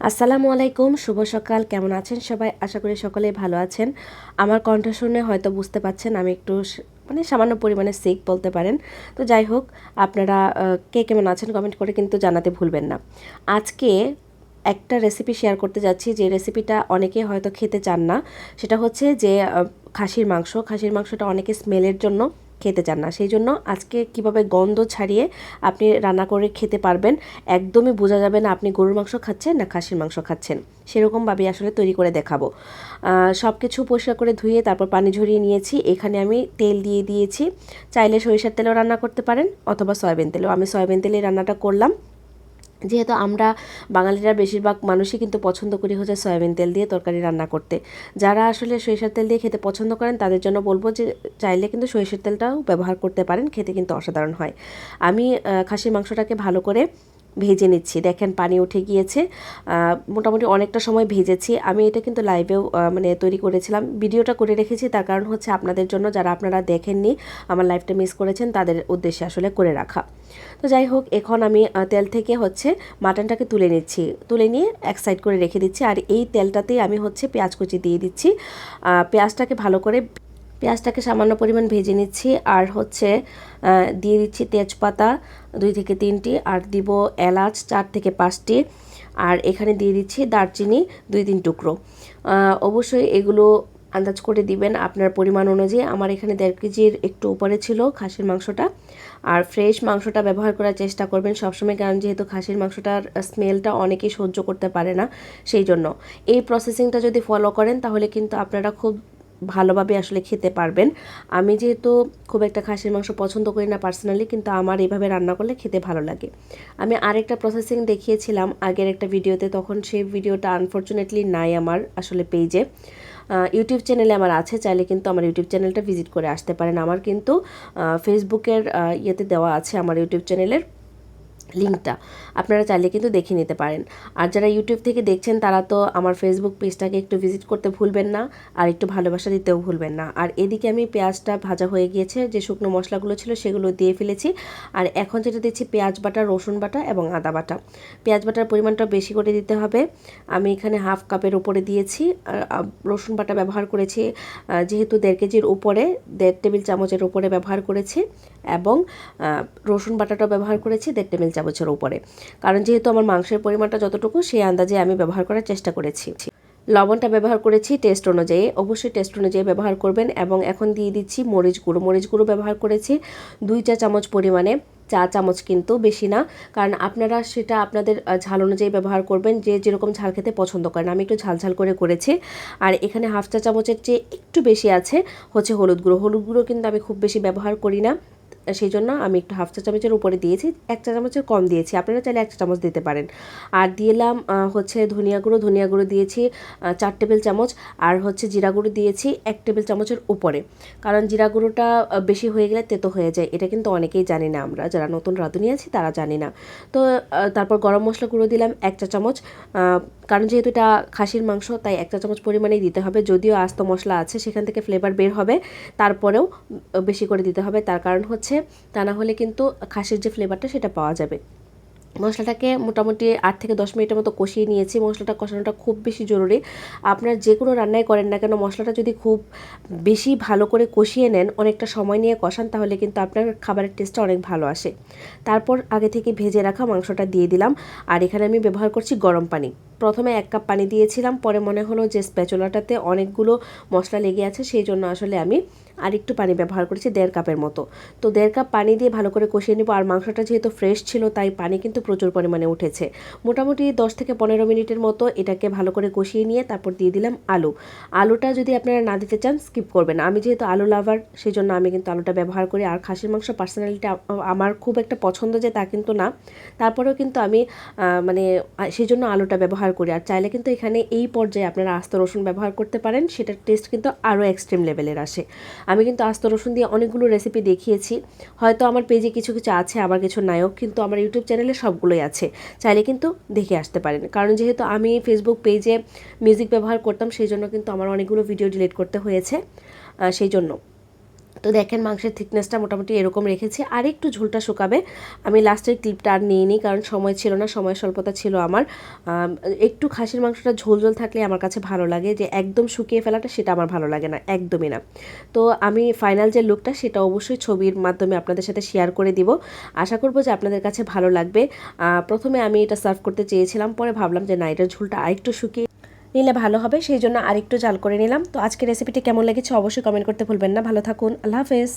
আসসালামু আলাইকুম, শুভ সকাল। কেমন আছেন সবাই? আশা করি সকলেই ভালো আছেন। আমার কণ্ঠ শুনে হয়তো বুঝতে পাচ্ছেন আমি একটু মানে সামান্য পরিমাণে সিক বলতে পারেন। তো যাই হোক, আপনারা কে কেমন আছেন কমেন্ট করে কিন্তু জানাতে ভুলবেন না। আজকে একটা রেসিপি শেয়ার করতে যাচ্ছি, যে রেসিপিটা অনেকে হয়তো খেতে চান না। সেটা হচ্ছে যে খাসির মাংস। খাসির মাংসটা অনেকে স্মেলের জন্য খেতে চান না। সেই জন্য আজকে কীভাবে গন্ধ ছাড়িয়ে আপনি রান্না করে খেতে পারবেন একদমই বোঝা যাবে না আপনি গরুর মাংস খাচ্ছেন না খাসির মাংস খাচ্ছেন। সেরকমভাবে আসলে তৈরি করে দেখাবো। সব কিছু পরিষ্কার করে ধুয়ে তারপর পানি ঝরিয়ে নিয়েছি। এখানে আমি তেল দিয়ে দিয়েছি। চাইলে সরিষার তেলও রান্না করতে পারেন অথবা সয়াবিন তেলও। আমি সয়াবিন তেলে রান্নাটা করলাম। যেহেতু আমরা বাঙালিরা বেশিরভাগ মানুষই কিন্তু পছন্দ করি হচ্ছে সয়াবিন তেল দিয়ে তরকারি রান্না করতে। যারা আসলে সরিষার তেল দিয়ে খেতে পছন্দ করেন, তাদের জন্য বলব যে চাইলে কিন্তু সরিষার তেলটাও ব্যবহার করতে পারেন, খেতে কিন্তু অসাধারণ হয়। আমি খাসির মাংসটাকে ভালো করে ভেজে নিচ্ছি। দেখেন পানি উঠে গিয়েছে। মোটামুটি অনেকটা সময় ভেজেছি। আমি এটা কিন্তু লাইভেও মানে তৈরি করেছিলাম। ভিডিওটা করে রেখেছি, তার কারণ হচ্ছে আপনাদের জন্য, যারা আপনারা দেখেননি, আমার লাইভটা মিস করেছেন, তাদের উদ্দেশ্যে আসলে করে রাখা। তো যাই হোক, এখন আমি তেল থেকে হচ্ছে মাটনটাকে তুলে নিচ্ছি। তুলে নিয়ে এক সাইড করে রেখে দিচ্ছি। আর এই তেলটাতেই আমি হচ্ছে পেঁয়াজ কুচি দিয়ে দিচ্ছি। পেঁয়াজটাকে ভালো করে পেঁয়াজটাকে সামান্য পরিমাণ ভেজে নিচ্ছি, আর হচ্ছে দিয়ে দিচ্ছি তেজপাতা দুই থেকে তিনটি, আর দিব এলাচ চার থেকে পাঁচটি, আর এখানে দিয়ে দিচ্ছি দারচিনি দুই তিন টুকরো। অবশ্যই এগুলো আন্দাজ করে দিবেন আপনার পরিমাণ অনুযায়ী। আমার এখানে দেড় কেজির একটু উপরে ছিল খাসির মাংসটা। আর ফ্রেশ মাংসটা ব্যবহার করার চেষ্টা করবেন। সবসময় কারণ যেহেতু খাসির মাংসটার স্মেলটা অনেকেই সহ্য করতে পারে না, সেই জন্য। এই প্রসেসিংটা যদি ফলো করেন, তাহলে কিন্তু আপনারা খুব ভালোভাবে আসলে খেতে পারবেন। আমি যেহেতু খুব একটা খাসির মাংস পছন্দ করি না পার্সোনালি কিন্তু আমার এইভাবে রান্না করলে খেতে ভালো লাগে। আমি আরেকটা প্রসেসিং দেখিয়েছিলাম আগের একটা ভিডিওতে তখন সেই ভিডিওটা আনফর্চুনেটলি নাই আমার আসলে পেজে ইউটিউব চ্যানেলে আমার আছে, চাইলে কিন্তু আমার ইউটিউব চ্যানেলটা ভিজিট করে আসতে পারেন। আমার কিন্তু ফেসবুকের ইয়েতে দেওয়া আছে আমার ইউটিউব চ্যানেলের লিঙ্কটা আপনারা চাইলে কিন্তু দেখে নিতে পারেন। আর যারা ইউটিউব থেকে দেখছেন, তারা তো আমার ফেসবুক পেজটাকে একটু ভিজিট করতে ভুলবেন না আর একটু ভালোবাসা দিতেও ভুলবেন না। আর এদিকে আমি পেঁয়াজটা ভাজা হয়ে গিয়েছে, যে শুকনো মশলাগুলো ছিল সেগুলো দিয়ে ফেলেছি। আর এখন যেটা দিচ্ছি, পেঁয়াজ বাটা, রসুন বাটা এবং আদা বাটা। পেঁয়াজ বাটার পরিমাণটা বেশি করে দিতে হবে। আমি এখানে হাফ কাপের উপরে দিয়েছি। আর রসুন বাটা ব্যবহার করেছি যেহেতু দেড় কেজির উপরে, দেড় টেবিল চামচের উপরে ব্যবহার করেছি এবং রসুন বাটাটাও ব্যবহার করেছি, দেড় টেবিল চামচের উপরে। কারণ যেহেতু আমার মাংসের পরিমাণটা যতটুকু, সেই আন্দাজে আমি ব্যবহার করার চেষ্টা করেছি। লবণটা ব্যবহার করেছি টেস্ট অনুযায়ী। অবশ্যই টেস্ট অনুযায়ী ব্যবহার করবেন এবং এখন দিয়ে দিচ্ছি মরিচ গুঁড়ো। মরিচ গুঁড়ো ব্যবহার করেছি দুই চা চামচ পরিমাণে। চা চামচ কিন্তু বেশি না। কারণ আপনারা সেটা আপনাদের ঝাল অনুযায়ী ব্যবহার করবেন। যে যেরকম ঝাল খেতে পছন্দ করেন। আমি একটু ঝাল ঝাল করে করেছি। আর এখানে হাফ চা চামচের চেয়ে একটু বেশি আছে হচ্ছে হলুদ গুঁড়ো। হলুদ গুঁড়ো কিন্তু আমি খুব বেশি ব্যবহার করি না। সেই জন্য আমি একটু হাফ চা চামচের উপরে দিয়েছি, এক চা চামচের কম দিয়েছি, আপনারা চাইলে এক চা চামচ দিতে পারেন। আর দিলাম হচ্ছে ধনিয়া গুঁড়ো ধনিয়া গুঁড়ো দিয়েছি চার টেবিল চামচ, আর হচ্ছে জিরা গুঁড়ো দিয়েছি এক টেবিল চামচের উপরে। কারণ জিরা গুঁড়োটা বেশি হয়ে গেলে তেতো হয়ে যায়, এটা কিন্তু অনেকেই জানি না আমরা, যারা নতুন রাঁধুনি আছি তারা জানি না। তো তারপর গরম মশলা গুঁড়ো দিলাম এক চা চামচ কারণ যেহেতু এটা খাসির মাংস, তাই এক চা চামচ পরিমাণেই দিতে হবে, যদিও আস্ত মশলা আছে, সেখান থেকে ফ্লেভার বের হবে, তারপরেও বেশি করে দিতে হবে, তার কারণ হচ্ছে তা না হলে কিন্তু খাসির যে ফ্লেভারটা সেটা পাওয়া যাবে। মশলাটাকে মোটামুটি আট থেকে দশ মিনিটের মতো কষিয়ে নিয়েছি। মশলাটা কষানোটা খুব বেশি জরুরি। আপনার যে কোনো রান্নাই করেন না কেন, মশলাটা যদি খুব বেশি ভালো করে কষিয়ে নেন, অনেকটা সময় নিয়ে কষান, তাহলে কিন্তু আপনার খাবারের টেস্টটা অনেক ভালো আসে। তারপর আগে থেকে ভেজে রাখা মাংসটা দিয়ে দিলাম। আর এখানে আমি ব্যবহার করছি গরম পানি। প্রথমে এক কাপ পানি দিয়েছিলাম, পরে মনে হলো যে স্প্যাচুলাটাতে অনেকগুলো মশলা লেগে আছে, সেই জন্য আসলে আমি আর একটু পানি ব্যবহার করেছি দেড় কাপের মতো। তো দেড় কাপ পানি দিয়ে ভালো করে কষিয়ে নেব। আর মাংসটা যেহেতু ফ্রেশ ছিল, তাই পানি কিন্তু প্রচুর পরিমাণে উঠেছে। মোটামুটি দশ থেকে পনেরো মিনিটের মতো এটাকে ভালো করে কষিয়ে নিয়ে তারপর দিয়ে দিলাম আলু। আলুটা যদি আপনারা না দিতে চান স্কিপ করবেন। আমি যেহেতু আলু লাভার সেই জন্য আমি কিন্তু আলুটা ব্যবহার করি। আর খাসির মাংস পার্সোনালিটি আমার খুব একটা পছন্দ যে তা কিন্তু না। তারপরেও কিন্তু আমি মানে সেই জন্য আলুটা ব্যবহার করি। আর চাইলে কিন্তু এখানে এই পর্যায়ে আপনারা আস্ত রসুন ব্যবহার করতে পারেন। সেটার টেস্ট কিন্তু আরও এক্সট্রিম লেভেলের আসে। আমি কিন্তু আস্ত রসুন দিয়ে অনেকগুলো রেসিপি দেখিয়েছি। হয়তো আমার পেজে কিছু কিছু আছে, আবার কিছু নায়ক কিন্তু আমার ইউটিউব চ্যানেলে সবগুলোই আছে। চাইলে কিন্তু দেখে আসতে পারেন। কারণ যেহেতু আমি ফেসবুক পেজে মিউজিক ব্যবহার করতাম, সেই জন্য কিন্তু আমার অনেকগুলো ভিডিও ডিলিট করতে হয়েছে। সেই জন্য। তো দেখেন মাংসের থিকনেসটা মোটামুটি এরকম রেখেছি। আর একটু ঝোলটা শুকাবে। আমি লাস্টের ক্লিপটা আর নিয়ে নিই কারণ সময় ছিল না সময় স্বল্পতা ছিল আমার। একটু খাসির মাংসটা ঝোল ঝোল থাকলে আমার কাছে ভালো লাগে, যে একদম শুকিয়ে ফেলাটা সেটা আমার ভালো লাগে না, একদমই না। তো আমি ফাইনাল যে লুকটা সেটা অবশ্যই ছবির মাধ্যমে আপনাদের সাথে শেয়ার করে দিব। আশা করব যে আপনাদের কাছে ভালো লাগবে। প্রথমে আমি এটা সার্ভ করতে চেয়েছিলাম, পরে ভাবলাম যে না, এটার ঝোলটা আরেকটু শুকিয়ে নিলে ভালো হবে, সেই জন্য আরেকটু জাল করে নিলাম। তো আজকে রেসিপিটি কেমন লেগেছে অবশ্যই কমেন্ট করতে ভুলবেন না। ভালো থাকুন, আল্লাহ হাফেজ।